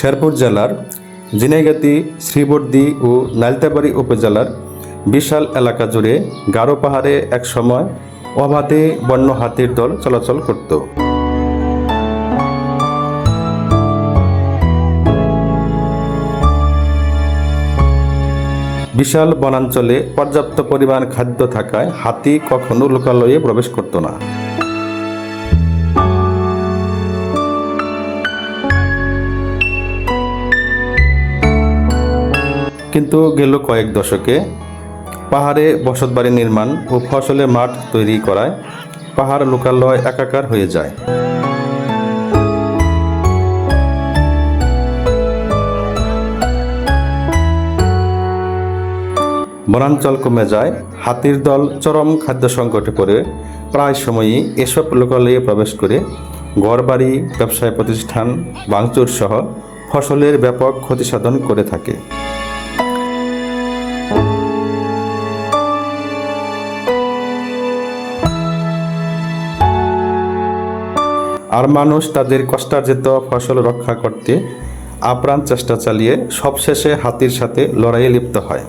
শেরপুর জেলার জিনাইগাতি, শ্রীবর্দী ও নালতাবাড়ি উপজেলার বিশাল এলাকা জুড়ে গারো পাহাড়ে একসময় অবাধে বন্য হাতির দল চলাচল করত। বিশাল বনাঞ্চলে পর্যাপ্ত পরিমাণ খাদ্য থাকায় হাতি কখনো লোকালয়ে প্রবেশ করত না। কিন্তু গেল কয়েক দশকে। পাহাড়ে বসতবাড়ি নির্মাণ ও ফসলের মাঠ তৈরি করায় পাহাড় লোকালয় একাকার হয়ে যায়। বনাঞ্চল কমে যায়, হাতির দল চরম খাদ্য সংকটে পড়ে। প্রায় সময়ই এসব লোকালয়ে প্রবেশ করে ঘরবাড়ি, ব্যবসায় প্রতিষ্ঠান ভাঙচুর সহ ফসলের ব্যাপক ক্ষতিসাধন করে থাকে। আর মানুষ তাদের কষ্টার্জিত ফসল রক্ষা করতে আপ্রাণ চেষ্টা চালিয়ে সবশেষে হাতির সাথে লড়াইয়ে লিপ্ত হয়।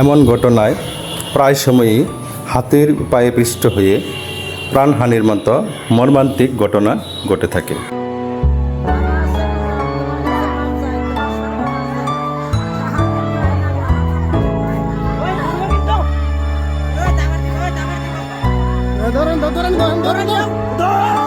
এমন ঘটনায় প্রায় সময়ই হাতির পায়ে পৃষ্ঠ হয়ে প্রাণহানির মতো মর্মান্তিক ঘটনা ঘটে থাকে। ধরেন ধরেন ধরেন ধরেন